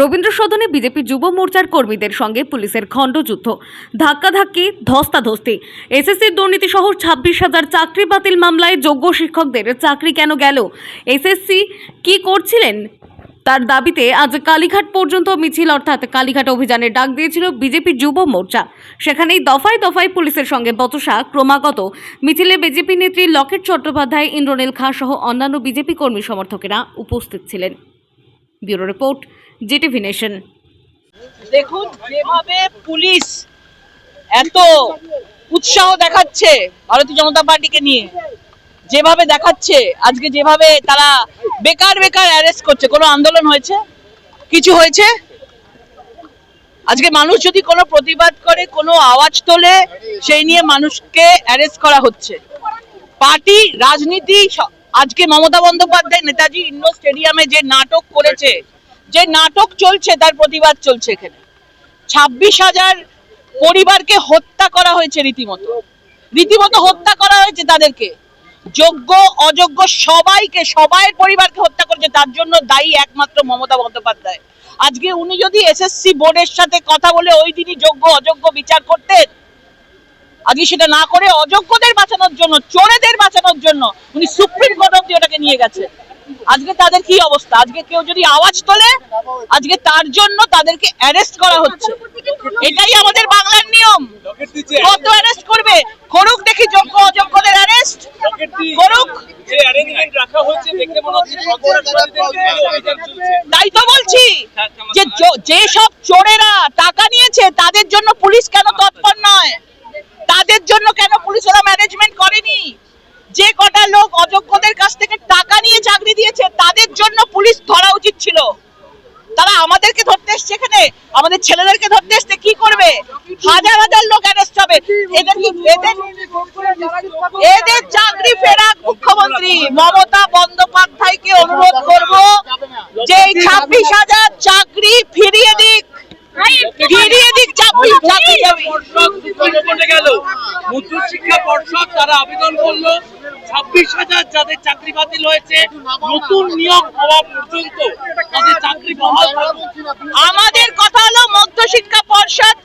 রবীন্দ্র সদনে বিজেপি যুব মোর্চার কর্মীদের সঙ্গে পুলিশের খণ্ডযুদ্ধ। ধাক্কাধাক্কি, ধস্তাধস্তি। এসএসসির দুর্নীতি সহ ছাব্বিশ হাজার চাকরি বাতিল মামলায় যোগ্য শিক্ষকদের চাকরি কেন গেল? এসএসসি কি করছিলেন? তার দাবিতে আজ কালীঘাট পর্যন্ত মিছিল, অর্থাৎ কালীঘাট অভিযানের ডাক দিয়েছিল বিজেপি যুব মোর্চা। সেখানেই দফায় দফায় পুলিশের সঙ্গে বচসা ক্রমাগত। মিছিলে বিজেপি নেত্রী লকেট চট্টোপাধ্যায়, ইন্দ্রনীল খাঁ সহ অন্যান্য বিজেপি কর্মী সমর্থকেরা উপস্থিত ছিলেন। Bureau report GTV nation. দেখুন, যেভাবে পুলিশ এত উৎসাহ দেখাচ্ছে ভারতীয় জনতা পার্টিকে নিয়ে, যেভাবে দেখাচ্ছে, আজকে যেভাবে তারা বেকার বেকার অ্যারেস্ট করছে, কোনো আন্দোলন হয়েছে? কিছু হয়েছে? আজকে মানুষ যদি কোনো প্রতিবাদ করে, কোনো আওয়াজ তোলে, সেই নিয়ে মানুষকে অ্যারেস্ট করা হচ্ছে। পার্টি, রাজনীতি আজকে মমতা বন্দ্যোপাধ্যায় নেতাজি ইন্ডোর স্টেডিয়ামে যে নাটক করেছে, যে নাটক চলছে, তার প্রতিবাদ চলছে এখানে। ছাব্বিশ হাজার পরিবারকে হত্যা করা হয়েছে রীতিমতো। রীতিমতো হত্যা করা হয়েছে তাদেরকে। যোগ্য, অযোগ্য সবাইকে, সবাইয়ের পরিবারকে হত্যা করেছে, তার জন্য দায়ী একমাত্র মমতা বন্দ্যোপাধ্যায়। আজকে উনি যদি এসএসসি বোর্ডের সাথে কথা বলে ওই দিনই যোগ্য, অযোগ্য বিচার করতেন, আজকে সেটা না করে অযোগ্যদের বাঁচানোর জন্য, চোরেদের বাঁচানোর জন্য উনি সুপ্রিম ওটাকে নিয়ে গেছে। আজকে তাদের কি অবস্থা? আজকে কেউ যদি আওয়াজ তোলে, আজকে তার জন্য তাদেরকে অ্যারেস্ট করা হচ্ছে। এটাই আমাদের বাংলার নিয়ম। কত অ্যারেস্ট করবে? করুক দেখি যোগ্য অযোগ্যদের অ্যারেস্ট করুক। তাই তো বলছি যে য- যে সব চোরেরা টাকা নিয়েছে, তাদের জন্য পুলিশ কেন তৎপর নয়? তাদের জন্য কেন পুলিশ ওরা ম্যানেজমেন্ট করেনি? যে কটা লোক অযোগ্যদের কাছ থেকে টাকা নিয়ে চাকরি দিয়েছে, তাদের জন্য পুলিশ ধরা উচিত ছিল। তারা আমাদেরকে ধরতে এসছে এখানে, আমাদের ছেলেদেরকে ধরতে এসছে, কি করবে? হাজার হাজার লোক অ্যারেস্ট হবে। এদের এদের এদের চাকরি ফেরাক, মুখ্যমন্ত্রী। মমতা বন্দ্যোপাধ্যায়কে অনুরোধ করব যে এই ছাব্বিশ হাজার চাকরি ফিরিয়ে দিক ফিরিয়ে দিক চাকরি চাকরি যাবে পর্ষদ সুপ্রিম কোর্টে গেল উচ্চ শিক্ষা পর্ষদ তারা আবেদন করল। ছাব্বিশ হাজার যাদের চাকরি বাতিল হয়েছে, নতুন নিয়োগ হওয়া পর্যন্ত তাদের চাকরি বহাল আমাদের কথা হলো মধ্যশিক্ষা পর্ষদ